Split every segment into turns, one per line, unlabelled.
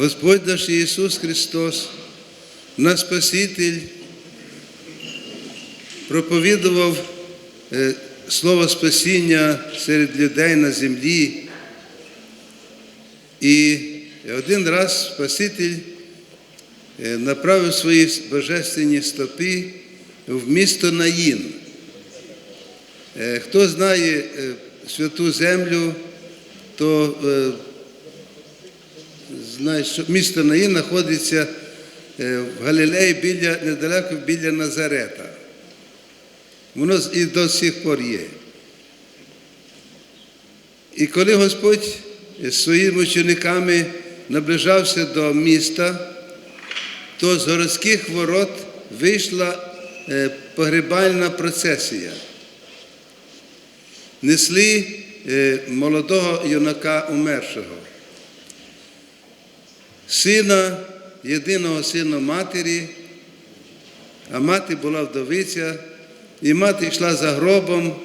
Господь наш Ісус Христос, наш Спаситель, проповідував е, Слово спасіння серед людей на землі. І один раз Спаситель е, направив свої божественні стопи в місто Наїн. Е, Хто знає святу землю, то знає, що місто Наїн знаходиться е, в Галілеї біля, недалеко біля Назарета. Воно і до сих пор є. І коли Господь своїми учениками наближався до міста, то з городських ворот вийшла е, погребальна процесія. Несли е, молодого юнака умершого, сина, єдиного сина матері, а мати була вдовиця, і мати йшла за гробом,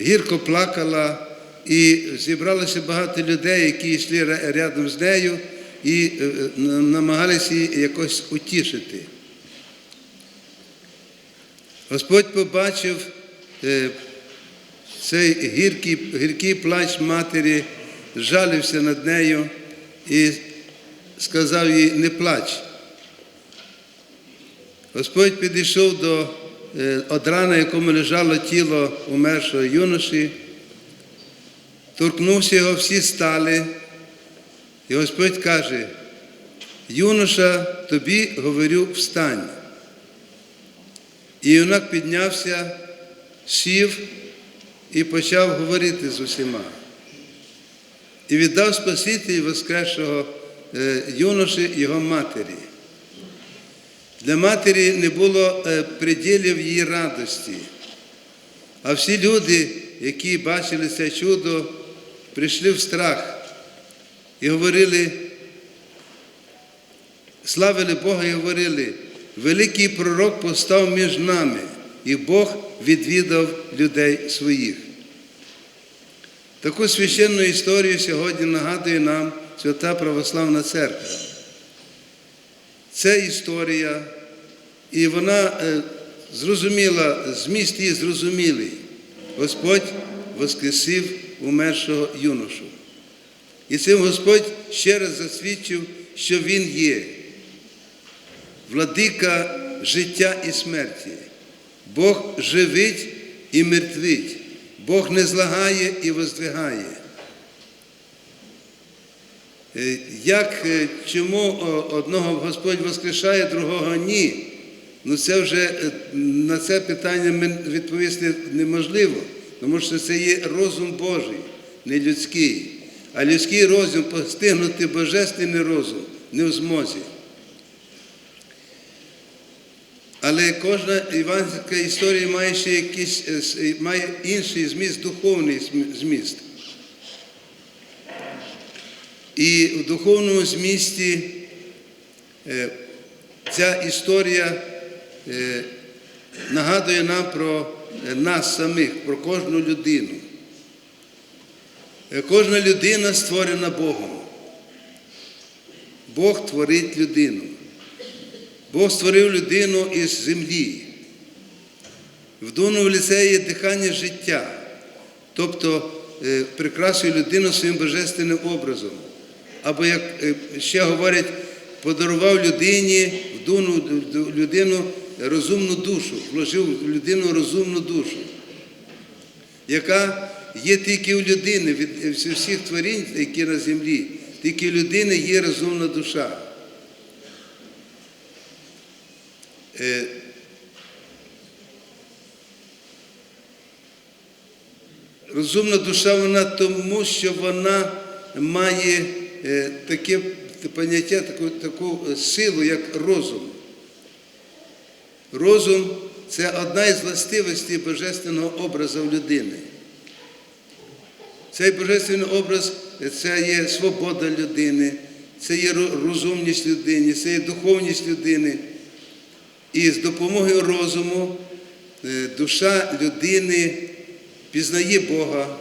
гірко плакала, і зібралося багато людей, які йшли рядом з нею і е, е, намагалися її якось утішити. Господь побачив е, цей гіркий, гіркий плач матері, жалився над нею і сказав їй, не плач. Господь підійшов до е, одра, на якому лежало тіло умершого юноші, торкнувся його, всі стали, і Господь каже, юноша, тобі говорю, встань. І юнак піднявся, сів і почав говорити з усіма. І віддав Спаситель воскресшого юноші його матері. Для матері не було е, приділів її радості. А всі люди, які бачили це чудо, прийшли в страх і говорили, славили Бога і говорили, великий пророк постав між нами, і Бог відвідав людей своїх. Таку священну історію сьогодні нагадує нам Свята Православна Церква. Це історія, і вона е, зрозуміла, зміст її зрозумілий. Господь воскресив умершого юношу. І цим Господь ще раз засвідчив, що Він є владика життя і смерті. Бог живить і мертвить, Бог не злагає і воздвигає. Е, Як, е, чому одного Господь воскрешає, другого ні? Ну це вже е, на це питання відповісти неможливо, тому що це є розум Божий, не людський. А людський розум постигнути божественний розум не в змозі. Але кожна іванська історія має ще якийсь е, е, має інший зміст, духовний зміст. І в духовному змісті е, ця історія е, нагадує нам про е, нас самих, про кожну людину. Кожна людина створена Богом. Бог творить людину. Бог створив людину із землі. Вдунув ліцеї дихання життя, тобто прикрасує людину своїм божественним образом. Або, як е, ще говорять, подарував людині, вдунув в людину розумну душу, вложив в людину розумну душу, яка є тільки у людини, від всіх творінь, які на землі, тільки у людини є розумна душа. Е, Розумна душа вона тому, що вона має таке поняття, таку, таку силу, як розум. Розум це одна із властивостей божественного образу людини. Цей божественний образ це є свобода людини, це є розумність людини, це є духовність людини. І з допомогою розуму е, душа людини пізнає Бога,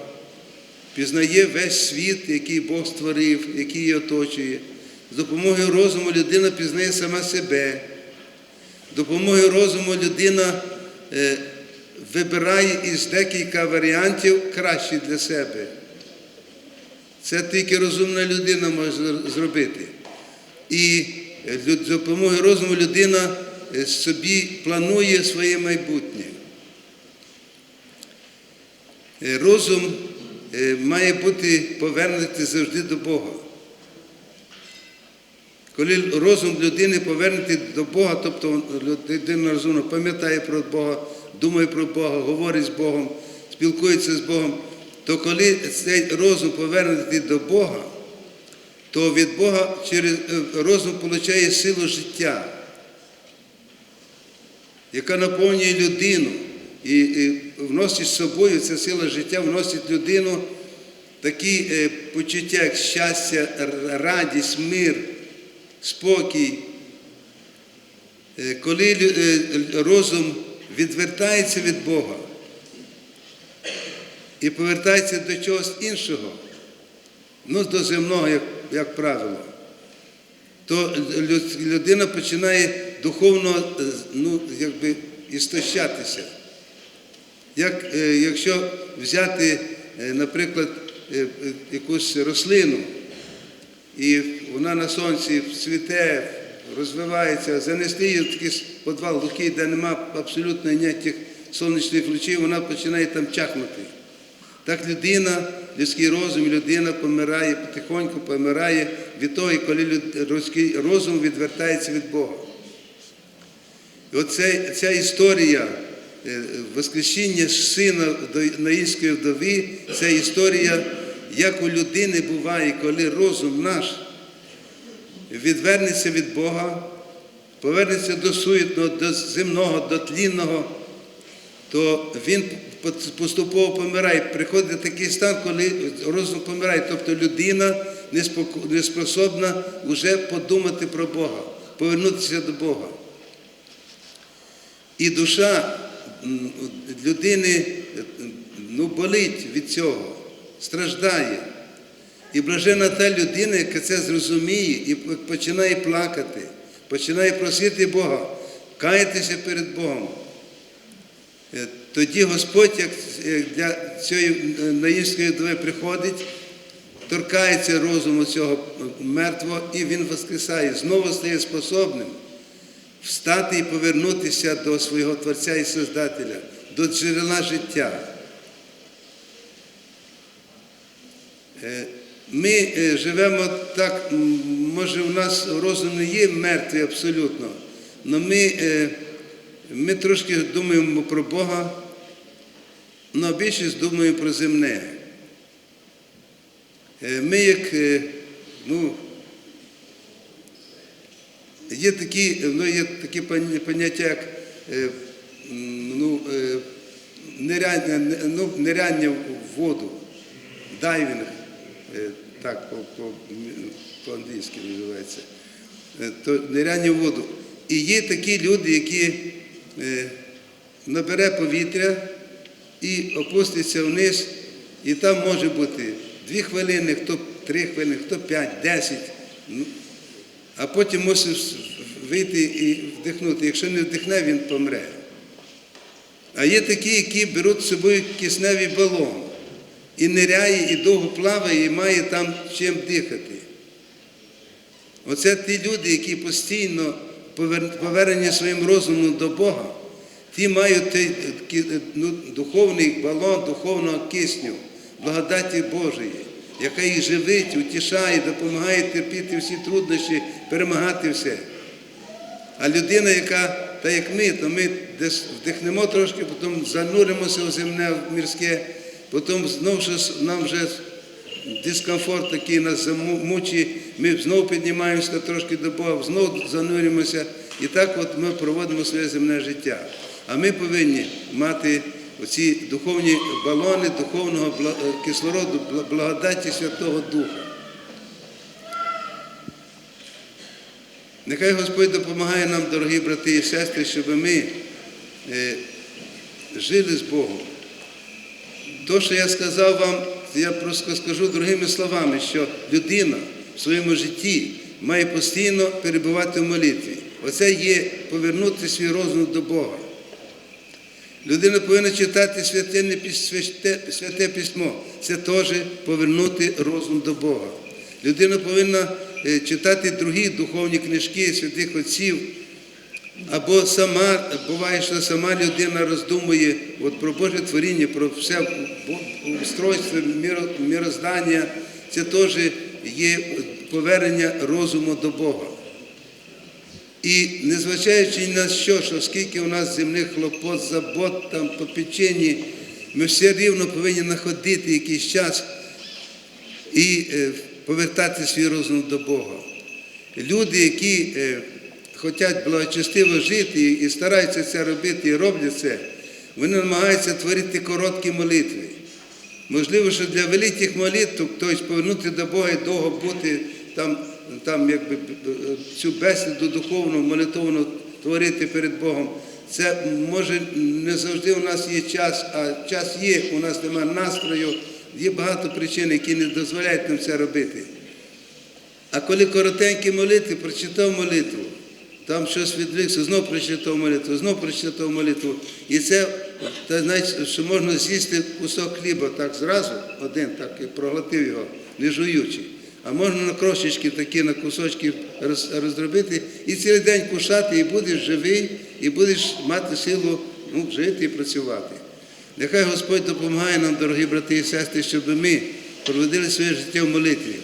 пізнає весь світ, який Бог створив, який її оточує, З допомогою розуму людина пізнає сама себе. З допомогою розуму людина е, вибирає із декілька варіантів кращі для себе. Це тільки розумна людина може зробити. І е, з допомогою розуму людина е, собі планує своє майбутнє. Розум має бути повернутий завжди до Бога. Коли розум людини повернутий до Бога, тобто людина розумно пам'ятає про Бога, думає про Бога, говорить з Богом, спілкується з Богом, то коли цей розум повернутий до Бога, то від Бога через е, розум отримує силу життя, яка наповнює людину і, і вносить з собою ця сила життя, вносить людину такі е, почуття, як щастя, радість, мир, спокій. Е, Коли е, розум відвертається від Бога і повертається до чогось іншого, ну, до земного, як, як правило, то лю- людина починає духовно е, ну, якби, істощатися. Як, е, якщо взяти, е, наприклад, е, якусь рослину, і вона на сонці цвіте, розвивається, занести її в такий підвал глухий, де нема абсолютно ніяких сонячних лучів, вона починає там чахнути. Так людина, людський розум, людина помирає, потихоньку помирає від того, коли людський розум відвертається від Бога. І оце, ця історія Воскресіння сина наїнської вдови, це історія, як у людини буває, коли розум наш відвернеться від Бога, повернеться до суетного, до земного, до тлінного, то він поступово помирає. Приходить такий стан, коли розум помирає. Тобто людина не способна вже подумати про Бога, повернутися до Бога. І душа людини ну, болить від цього, страждає. І блажена та людина, яка це зрозуміє і починає плакати, починає просити Бога, каятися перед Богом. Е, Тоді Господь, як для цієї е, наївської вдови приходить, торкається розуму цього мертвого, і він воскресає, знову стає способним встати і повернутися до свого Творця і Создателя, до джерела життя. Е, Ми е, живемо так, може, у нас розум не є мертвий абсолютно, але ми, е, ми трошки думаємо про Бога, але більшість думаємо про земне. Ми як, ну, Є такі, ну, є такі поняття, як е, ну, е, ниряння, ну, ниряння в воду, дайвінг, е, так по, по, по-англійськи називається, то ниряння в воду. І є такі люди, які набере повітря і опуститься вниз, і там може бути дві хвилини, хто три хвилини, хто п'ять, десять. А потім мусив вийти і вдихнути. Якщо не вдихне, він помре. А є такі, які беруть з собою кисневий балон і ниряє, і довго плаває, і має там чим дихати. Оце ті люди, які постійно повернені своїм розумом до Бога, ті мають ну, духовний балон духовного кисню, благодаті Божої, яка їх живить, утішає, допомагає терпіти всі труднощі, перемагати все. А людина, яка, та як ми, то ми десь вдихнемо трошки, потім зануримося у земне в мірське, потім знову щось нам вже дискомфорт такий нас замучить, ми знову піднімаємося трошки до Бога, знову занурюємося. І так от ми проводимо своє земне життя. А ми повинні мати оці духовні балони духовного кислороду, благодаті Святого Духа. Нехай Господь допомагає нам, дорогі брати і сестри, щоб ми е, жили з Богом. То, що я сказав вам, я просто скажу другими словами, що людина в своєму житті має постійно перебувати в молитві. Оце є повернути свій розум до Бога. Людина повинна читати святе, святе, письмо. Це теж повернути розум до Бога. Людина повинна е, читати другі духовні книжки святих отців. Або сама, буває, що сама людина роздумує от про Боже творіння, про все устройство міро- міроздання. Це теж є повернення розуму до Бога. І незважаючи на що, що скільки у нас земних хлопот, забот, там, попечені, ми все рівно повинні знаходити якийсь час і е, повертати свій розум до Бога. Люди, які е, хочуть благочестиво жити і, стараються це робити і роблять це, вони намагаються творити короткі молитви. Можливо, що для великих молитв, тобто повернути до Бога і довго бути там, там якби цю бесіду духовну, молитовну творити перед Богом. Це може не завжди у нас є час, а час є, у нас немає настрою, є багато причин, які не дозволяють нам це робити. А коли коротенькі молитви, прочитав молитву, там щось відвлекся, знов прочитав молитву, знов прочитав молитву. І це, та, знаєте, що можна з'їсти кусок хліба так зразу, один, так і проглотив його, не жуючи. А можна на крошечки такі, на кусочки розробити і цілий день кушати, і будеш живий, і будеш мати силу ну, жити і працювати. Нехай Господь допомагає нам, дорогі брати і сестри, щоб ми проводили своє життя в молитві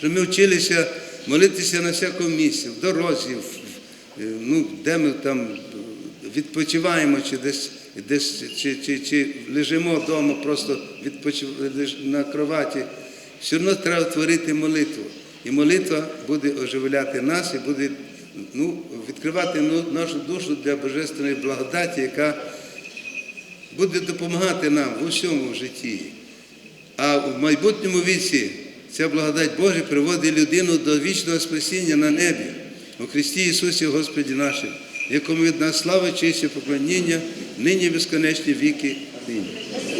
щоб ми вчилися молитися на всякому місці, в дорозі, в- ну, де ми там відпочиваємо, чи десь, десь чи, чи, чи лежимо вдома, просто відпочиваємо на кроваті. Все одно треба творити молитву. І молитва буде оживляти нас і буде ну, відкривати нашу душу для божественної благодаті, яка буде допомагати нам в житті. А в майбутньому віці ця благодать Божа приводить людину до вічного спасіння на небі у Христі Ісусі Господі нашим, якому від нас слава, честь і поклоніння, нині безконечні віки. Амінь.